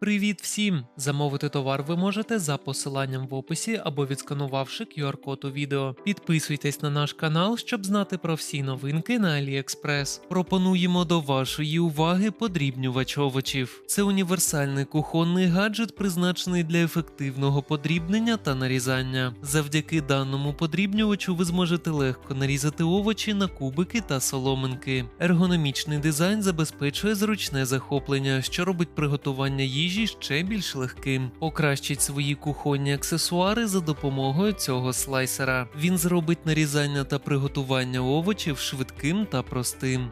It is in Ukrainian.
Привіт всім! Замовити товар ви можете за посиланням в описі або відсканувавши QR-код у відео. Підписуйтесь на наш канал, щоб знати про всі новинки на AliExpress. Пропонуємо до вашої уваги подрібнювач овочів. Це універсальний кухонний гаджет, призначений для ефективного подрібнення та нарізання. Завдяки даному подрібнювачу ви зможете легко нарізати овочі на кубики та соломинки. Ергономічний дизайн забезпечує зручне захоплення, що робить приготування їжі ще більш легким. Покращить свої кухонні аксесуари за допомогою цього слайсера. Він зробить нарізання та приготування овочів швидким та простим.